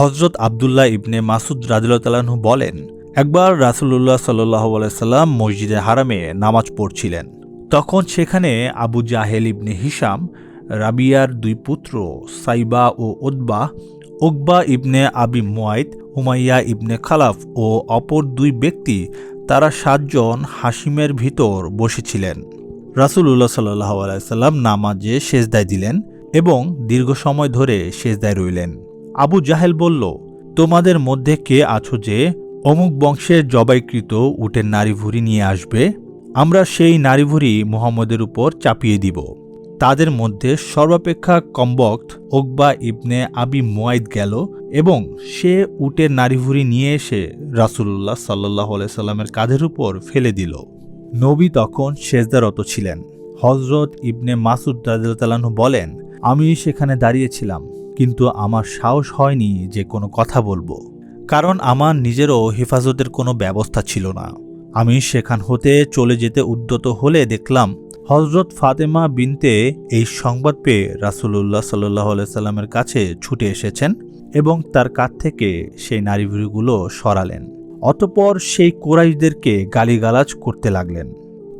হজরত আবদুল্লাহ ইবনে মাসুদ রাদিল্লাহু বলেন, একবার রাসুল্লাহ সাল্লাহ সাল্লাম মসজিদে হারামে নামাজ পড়ছিলেন। তখন সেখানে আবু জাহেল ইবনে হিসাম রাবিয়ার দুই পুত্র সাইবা ও ওদবা ওকবা ইবনে আবি মুয়াইদ উমাইয়া ইবনে খালাফ ও অপর দুই ব্যক্তি, তারা সাতজন হাসিমের ভিতর বসেছিলেন। রাসুল্লাহ সাল্লাহ আলাইসাল্লাম নামাজে সেজদায় দিলেন এবং দীর্ঘ সময় ধরে সেজদায় রইলেন। আবু জাহেল বলল, তোমাদের মধ্যে কে আছো যে অমুক বংশের জবাইকৃত উটের নারীভুরি নিয়ে আসবে? আমরা সেই নারীভুরি মুহাম্মদের উপর চাপিয়ে দিব। তাদের মধ্যে সর্বাপেক্ষা কম্বক্ত ওকবা ইবনে আবি মোয়াইদ গেল এবং সে উটের নারীভুরি নিয়ে এসে রাসুল্লাহ সাল্লাহ সাল্লামের কাঁধের উপর ফেলে দিল। নবী তখন সেজদারত ছিলেন। হজরত ইবনে মাসুদ রাজু বলেন, আমি সেখানে দাঁড়িয়েছিলাম। কিন্তু আমার সাহস হয়নি যে কোনো কথা বলব। কারণ আমার নিজেরও হেফাজতের কোনো ব্যবস্থা ছিল না। আমি সেখান হতে চলে যেতে উদ্যত হলে দেখলাম হজরত ফাতেমা বিনতে এই সংবাদ পেয়ে রাসুলুল্লাহ সাল্লাহ সাল্লামের কাছে ছুটে এসেছেন এবং তার কাছ থেকে সেই নারীভুরিগুলো সরালেন। অতপর সেই কোরাইশদেরকে গালিগালাজ করতে লাগলেন।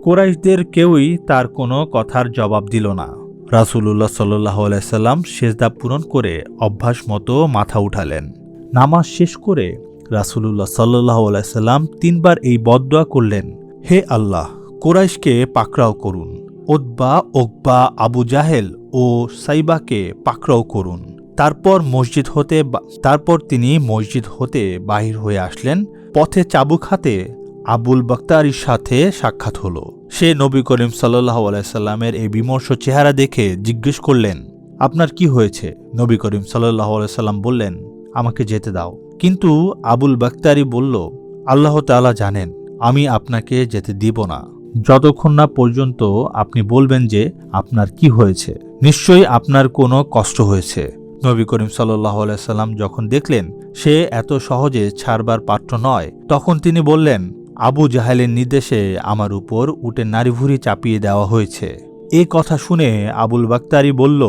কোরাইশদের কেউই তার কোনো কথার জবাব দিল না। রাসুলুল্লাহ সাল্লাহ সাল্লাম সেজদা পূরণ করে অভ্যাস মতো মাথা উঠালেন। নামাজ শেষ করে রাসুলুল্লাহ সাল্লাহ সাল্লাম তিনবার এই বদয়া করলেন, হে আল্লাহ, কোরাইশকে পাকড়াও করুন। ওদবা ওকবা আবু জাহেল ও সাইবাকে পাকড়াও করুন। তারপর মসজিদ হতে তারপর তিনি মসজিদ হতে বাহির হয়ে আসলেন। পথে চাবুক হাতে আবুল বক্তারির সাথে সাক্ষাৎ হলো। সে নবী করিম সাল্লাহ আলাইসাল্লামের এই বিমর্ষ চেহারা দেখে জিজ্ঞেস করলেন, আপনার কি হয়েছে? নবী করিম সাল্লাহ আলাইসাল্লাম বললেন, আমাকে যেতে দাও। কিন্তু আবুল বাক্তারি বলল, আল্লাহ তালা জানেন, আমি আপনাকে যেতে দিব না। যতক্ষণ না পর্যন্ত আপনি বলবেন যে আপনার কি হয়েছে, নিশ্চয়ই আপনার কোনো কষ্ট হয়েছে। নবী করিম সাল্লাহ সাল্লাম যখন দেখলেন, সে এত সহজে ছাড়বার পাত্র নয়, তখন তিনি বললেন আবু জাহেলের নির্দেশে আমার উপর উটের নারীভুরি চাপিয়ে দেওয়া হয়েছে। এ কথা শুনে আবুল বাক্তারি বলল,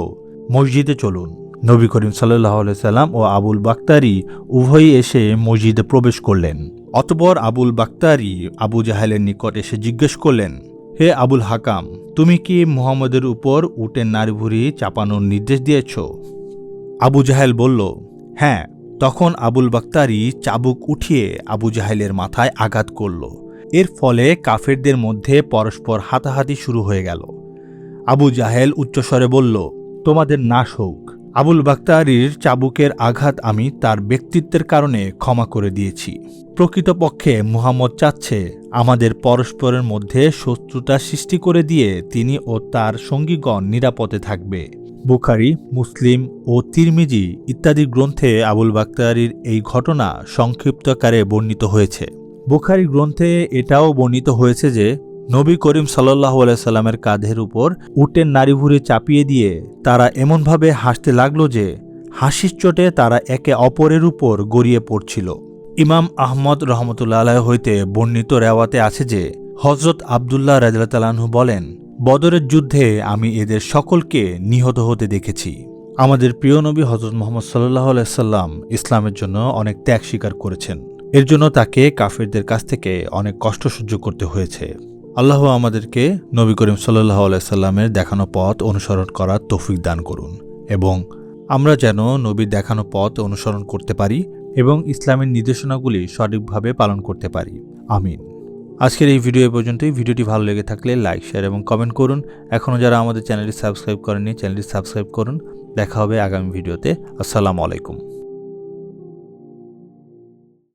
মসজিদে চলুন। নবী করিম সাল্লাহ সাল্লাম ও আবুল বাক্তারি উভয়ই এসে মসজিদে প্রবেশ করলেন। অতপর আবুল বাক্তারি আবু জাহেলের নিকট এসে জিজ্ঞেস করলেন, হে আবুল হাকাম, তুমি কি মুহাম্মদের উপর উটের নারীভুরি চাপানোর নির্দেশ দিয়েছ? আবু জাহেল বলল হ্যাঁ। তখন আবুল বাক্তারি চাবুক উঠিয়ে আবু জাহেলের মাথায় আঘাত করল। এর ফলে কাফেরদের মধ্যে পরস্পর হাতাহাতি শুরু হয়ে গেল। আবু জাহেল উচ্চস্বরে বলল, তোমাদের নাশ হোক। আবুল বাক্তারির চাবুকের আঘাত আমি তার ব্যক্তিত্বের কারণে ক্ষমা করে দিয়েছি। প্রকৃতপক্ষে মুহাম্মদ চাচ্ছে আমাদের পরস্পরের মধ্যে শত্রুতা সৃষ্টি করে দিয়ে তিনি ও তার সঙ্গীগণ নিরাপদে থাকবে। বুখারি, মুসলিম ও তিরমিজি ইত্যাদি গ্রন্থে আবুল বাক্তারির এই ঘটনা সংক্ষিপ্তকারে বর্ণিত হয়েছে। বুখারি গ্রন্থে এটাও বর্ণিত হয়েছে যে, নবী করিম সাল্লাহ সাল্লামের কাঁধের উপর উটের নারীভুরি চাপিয়ে দিয়ে তারা এমনভাবে হাসতে লাগল যে, হাসির চোটে তারা একে অপরের উপর গড়িয়ে পড়ছিল। ইমাম আহমদ রহমতুল্লা আলাহ হইতে বর্ণিত রেওয়াতে আছে যে হজরত আবদুল্লাহ রাজু বলেন বদরের যুদ্ধে আমি এদের সকলকে নিহত হতে দেখেছি। আমাদের প্রিয় নবী হজরত মোহাম্মদ সাল্লাহ সাল্লাম ইসলামের জন্য অনেক ত্যাগ স্বীকার করেছেন। এর জন্য তাকে কাফিরদের কাছ থেকে অনেক কষ্ট সহ্য করতে হয়েছে। আল্লাহ আমাদেরকে নবী করিম সাল্লাহ সাল্লামের দেখানো পথ অনুসরণ করার তৌফিক দান করুন এবং আমরা যেন নবীর দেখানো পথ অনুসরণ করতে পারি এবং ইসলামের নির্দেশনাগুলি সঠিকভাবে পালন করতে পারি। আমিন। আজকের এই ভিডিও এ পর্যন্তই। ভিডিওটি ভালো লেগে থাকলে লাইক শেয়ার এবং কমেন্ট করুন। এখনও যারা আমাদের চ্যানেলটি সাবস্ক্রাইব করেননি চ্যানেলটি সাবস্ক্রাইব করুন। দেখা হবে আগামী ভিডিওতে আসসালামু আলাইকুম।